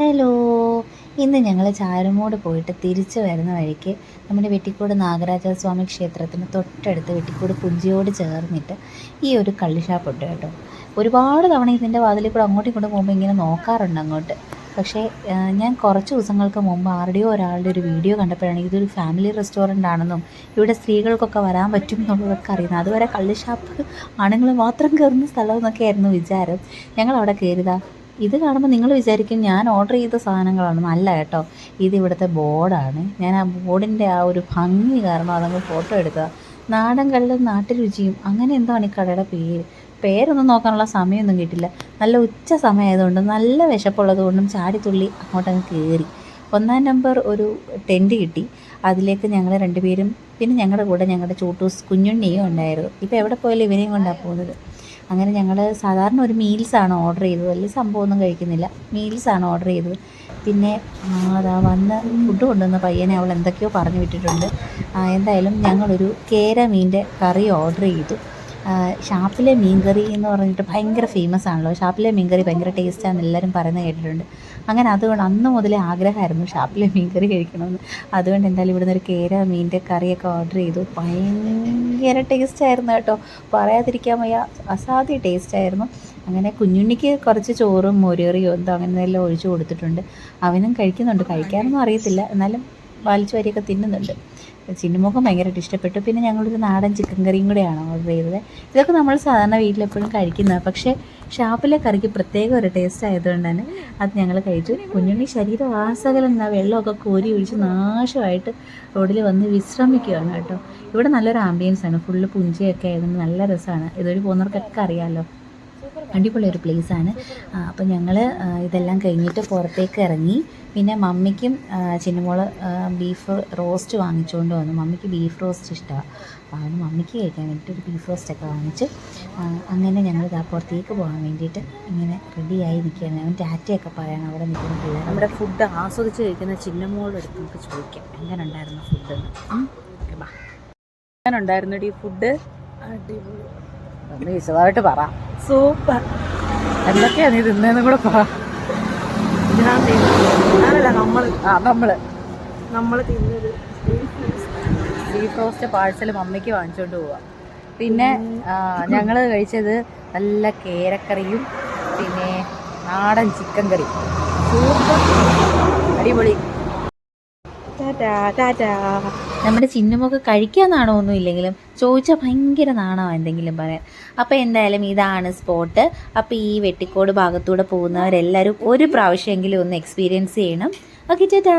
Hello. ഇന്ന് ഞങ്ങൾ ചാരുമോട് പോയിട്ട് തിരിച്ചു വരുന്ന വഴിക്ക് നമ്മുടെ വെട്ടിക്കോട് നാഗരാജ സ്വാമി ക്ഷേത്രത്തിന് തൊട്ടടുത്ത് വെട്ടിക്കോട് പുഞ്ചിയോട് ചേർന്നിട്ട് ഈ ഒരു കള്ളി ഷാപ്പുണ്ട് കേട്ടോ. ഒരുപാട് തവണ ഇതിന്റെ വാതിലിൽ കൂടെ അങ്ങോട്ടും ഇങ്ങോട്ട് പോകുമ്പോൾ ഇങ്ങനെ നോക്കാറുണ്ട് അങ്ങോട്ട്. പക്ഷേ ഞാൻ കുറച്ച് ദിവസങ്ങൾക്ക് മുമ്പ് ആരുടെയോ ഒരാളുടെ ഒരു വീഡിയോ കണ്ടപ്പോഴാണ് ഇതൊരു ഫാമിലി റെസ്റ്റോറന്റ് ആണെന്നും ഇവിടെ സ്ത്രീകൾക്കൊക്കെ വരാൻ പറ്റും എന്നുള്ളതൊക്കെ അറിയുന്നത്. അതുവരെ കള്ളിഷാപ്പ് ആണുങ്ങൾ മാത്രം കയറുന്ന സ്ഥലം എന്നൊക്കെയായിരുന്നു വിചാരം. ഞങ്ങൾ അവിടെ കയറിയതാ ഇത് കാണുമ്പോൾ നിങ്ങൾ വിചാരിക്കും ഞാൻ ഓർഡർ ചെയ്ത സാധനങ്ങളാണ്. നല്ല കേട്ടോ. ഇത് ഇവിടുത്തെ ബോർഡാണ് ഞാൻ ആ ബോർഡിന്റെ ആ ഒരു ഭംഗി കാരണം അതങ്ങ് ഫോട്ടോ എടുക്കുക. നാടൻ കള്ളും നാട്ടുരുചിയും അങ്ങനെ എന്താണ് ഈ കടയുടെ പേര്? പേരൊന്നും നോക്കാനുള്ള സമയമൊന്നും കിട്ടില്ല. നല്ല ഉച്ച സമയമായതുകൊണ്ടും നല്ല വിശപ്പുള്ളത് കൊണ്ടും ചാടിത്തുള്ളി അങ്ങോട്ടങ്ങ് കയറി ഒന്നാം നമ്പർ ഒരു ടെന്റ് കിട്ടി. അതിലേക്ക് ഞങ്ങൾ രണ്ടുപേരും പിന്നെ ഞങ്ങളുടെ കൂടെ ഞങ്ങളുടെ ചൂട്ടൂസ് കുഞ്ഞുണ്ണിയും ഉണ്ടായിരുന്നു. ഇപ്പോൾ എവിടെ പോയാലും ഇവനെയും കൊണ്ടാണ് പോകുന്നത്. അങ്ങനെ ഞങ്ങൾ സാധാരണ ഒരു മീൽസാണ് ഓർഡർ ചെയ്തത്. വലിയ സംഭവമൊന്നും കഴിക്കുന്നില്ല. മീൽസാണ് ഓർഡർ ചെയ്തത്. പിന്നെ അതാ വന്ന് ഫുഡ് കൊണ്ടുവന്ന പയ്യനെ അവൾ എന്തൊക്കെയോ പറഞ്ഞു വിട്ടിട്ടുണ്ട്. എന്തായാലും ഞങ്ങളൊരു കേര മീന്റെ കറി ഓർഡർ ചെയ്തു. ഷാപ്പിലെ മീൻകറി എന്ന് പറഞ്ഞിട്ട് ഭയങ്കര ഫേമസ് ആണല്ലോ. ഷാപ്പിലെ മീൻകറി ഭയങ്കര ടേസ്റ്റാണെന്ന് എല്ലാവരും പറയുന്നത് കേട്ടിട്ടുണ്ട്. അങ്ങനെ അതുകൊണ്ട് അന്ന് മുതലേ ആഗ്രഹമായിരുന്നു ഷാപ്പിലെ മീൻകറി കഴിക്കണമെന്ന്. അതുകൊണ്ട് എന്തായാലും ഇവിടുന്ന് ഒരു കേര മീന്റെ കറിയൊക്കെ ഓർഡർ ചെയ്തു. ഭയങ്കര ടേസ്റ്റായിരുന്നു കേട്ടോ. പറയാതിരിക്കാൻ വയ്യ. അസാധ്യ ടേസ്റ്റായിരുന്നു അങ്ങനെ കുഞ്ഞുണ്ണിക്ക് കുറച്ച് ചോറും മോരുകറിയോ എന്തോ അങ്ങനെ എല്ലാം ഒഴിച്ചു കൊടുത്തിട്ടുണ്ട്. അവനും കഴിക്കുന്നുണ്ട്. കഴിക്കാനൊന്നും അറിയത്തില്ല. എന്നാലും വലിച്ചു വരിയൊക്കെ തിന്നുന്നുണ്ട്. ചിന്നുമുഖം ഭയങ്കരമായിട്ട് ഇഷ്ടപ്പെട്ടു. പിന്നെ ഞങ്ങളൊരു നാടൻ ചിക്കൻ കറിയും കൂടെയാണ് ഓർഡർ ചെയ്തത്. ഇതൊക്കെ നമ്മൾ സാധാരണ വീട്ടിലെപ്പോഴും കഴിക്കുന്നത് പക്ഷേ ഷാപ്പിലെ കറിക്ക് പ്രത്യേക ഒരു ടേസ്റ്റ് ആയതുകൊണ്ട് തന്നെ അത് ഞങ്ങൾ കഴിച്ചു. കുഞ്ഞുണ്ണി ശരീരം ആസകലം എന്നാ വെള്ളമൊക്കെ കോരി ഒഴിച്ച് നാശമായിട്ട് റോഡിൽ വന്ന് വിശ്രമിക്കുകയാണ് കേട്ടോ. ഇവിടെ നല്ലൊരു ആംബിയൻസ് ആണ്. ഫുള്ള് പുഞ്ചയൊക്കെ ആയതുകൊണ്ട് നല്ല രസമാണ്. ഇതുവഴി പോകുന്നവർക്കൊക്കെ അറിയാമല്ലോ അടിപൊളി ഒരു പ്ലേസാണ് അപ്പോൾ ഞങ്ങൾ ഇതെല്ലാം കഴിഞ്ഞിട്ട് പുറത്തേക്ക് ഇറങ്ങി. പിന്നെ മമ്മിക്കും ചിന്നമോൾ ബീഫ് റോസ്റ്റ് വാങ്ങിച്ചുകൊണ്ട് വന്നു. മമ്മിക്ക് ബീഫ് റോസ്റ്റ് ഇഷ്ടമാണ് അപ്പോൾ അതിന് മമ്മിക്ക് കഴിക്കാൻ വേണ്ടിയിട്ട് ഒരു ബീഫ് റോസ്റ്റൊക്കെ വാങ്ങിച്ചു. അങ്ങനെ ഞങ്ങൾ ഇതാ പുറത്തേക്ക് പോകാൻ വേണ്ടിയിട്ട് ഇങ്ങനെ റെഡിയായി നിൽക്കുകയാണ്. ഞാൻ ടാറ്റയൊക്കെ പറയണം അവിടെ നിൽക്കുന്ന പിള്ളേർ നമ്മുടെ ഫുഡ് ആസ്വദിച്ച് കഴിക്കുന്ന ചിന്നമോളുടെ അടുത്ത് നമുക്ക് ചോദിക്കാം. എങ്ങനെ ഉണ്ടായിരുന്നു ഫുഡ് എങ്ങനെ ഉണ്ടായിരുന്നു ഈ ഫുഡ് ഒന്ന് വിശദമായിട്ട് പറ. സൂപ്പർ. എന്തൊക്കെയാ നീ തിന്നേന്നും കൂടെ പറ. ഞാനല്ല നമ്മൾ ആ നമ്മൾ. നമ്മൾ തിന്നത് ബീഫ് റോസ്റ്റ് പാഴ്സൽ മമ്മിക്ക് വാങ്ങിച്ചോണ്ട് പോവാ. പിന്നെ ഞങ്ങൾ ഞങ്ങൾ കഴിച്ചത് നല്ല കേരക്കറിയും പിന്നെ നാടൻ ചിക്കൻ കറി. സൂപ്പർ. അടിപൊളി. Tata tata. നമ്മുടെ ചിഹ്നമൊക്കെ കഴിക്കാൻ നാണമൊന്നും ഇല്ലെങ്കിലും ചോദിച്ചാൽ ഭയങ്കര നാണമാണ് എന്തെങ്കിലും പറയാൻ. അപ്പോൾ എന്തായാലും ഇതാണ് സ്പോട്ട് അപ്പോൾ ഈ വെട്ടിക്കോട് ഭാഗത്തൂടെ പോകുന്നവരെല്ലാവരും ഒരു പ്രാവശ്യമെങ്കിലും ഒന്ന് എക്സ്പീരിയൻസ് ചെയ്യണം. ഓക്കെ ചേട്ടാ